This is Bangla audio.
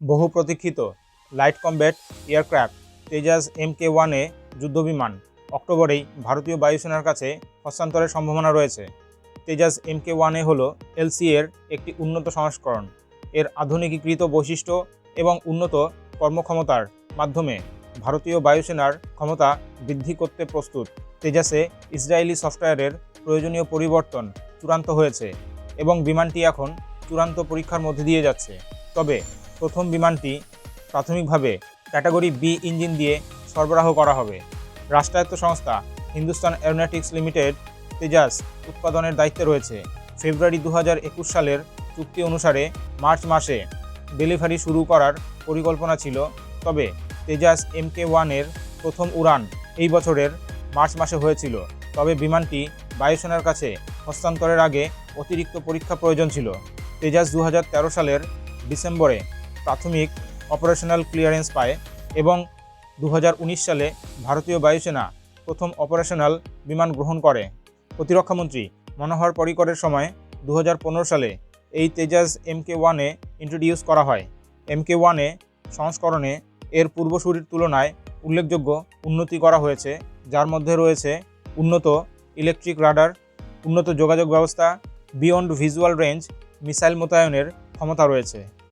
বহু প্রতীক্ষিত light combat aircraft Tejas M K ওয়ানে যুদ্ধবিমান। অক্টোবরেই ভারতীয় বায়ুসেনার কাছে হস্তান্তরের সম্ভাবনা রয়েছে। তেজাস এম কে ওয়ানে হল এলসি এর একটি উন্নত সংস্করণ। এর আধুনিকীকৃত বৈশিষ্ট্য এবং উন্নত কর্মক্ষমতার মাধ্যমে ভারতীয় বায়ুসেনার ক্ষমতা বৃদ্ধি করতে প্রস্তুত। তেজাসে ইসরায়েলি সফটওয়্যারের প্রয়োজনীয় পরিবর্তন চূড়ান্ত হয়েছে এবং বিমানটি এখন চূড়ান্ত পরীক্ষার মধ্যে দিয়ে যাচ্ছে। তবে প্রথম বিমানটি প্রাথমিকভাবে ক্যাটাগরি বি ইঞ্জিন দিয়ে সরবরাহ করা হবে। রাষ্ট্রায়ত্ত সংস্থা হিন্দুস্তান অ্যারোনটিক্স লিমিটেড তেজাস উৎপাদনের দায়িত্বে রয়েছে। ফেব্রুয়ারি দু সালের চুক্তি অনুসারে মার্চ মাসে ডেলিভারি শুরু করার পরিকল্পনা ছিল, তবে তেজাস এম কে ওয়ানের প্রথম উড়ান এই বছরের মার্চ মাসে হয়েছিল, তবে বিমানটি বায়ুসেনার কাছে হস্তান্তরের আগে অতিরিক্ত পরীক্ষা প্রয়োজন ছিল। তেজাস দু হাজার তেরো সালের ডিসেম্বরে প্রাথমিক অপারেশনাল ক্লিয়ারেন্স পায় এবং দু হাজার উনিশ সালে ভারতীয় বায়ুসেনা প্রথম অপারেশনাল বিমান গ্রহণ করে। প্রতিরক্ষামন্ত্রী মনোহর পরিকরের সময় দু হাজার পনেরো সালে এই তেজাস এম কে ওয়ানে ইন্ট্রোডিউস করা হয়। এম কে ওয়ানে সংস্করণে এর পূর্বসূরির তুলনায় উল্লেখযোগ্য উন্নতি করা হয়েছে, যার মধ্যে রয়েছে উন্নত ইলেকট্রিক রাডার উন্নত যোগাযোগ ব্যবস্থা বিয়ন্ড ভিজুয়াল রেঞ্জ মিসাইল মোতায়েনের ক্ষমতা রয়েছে।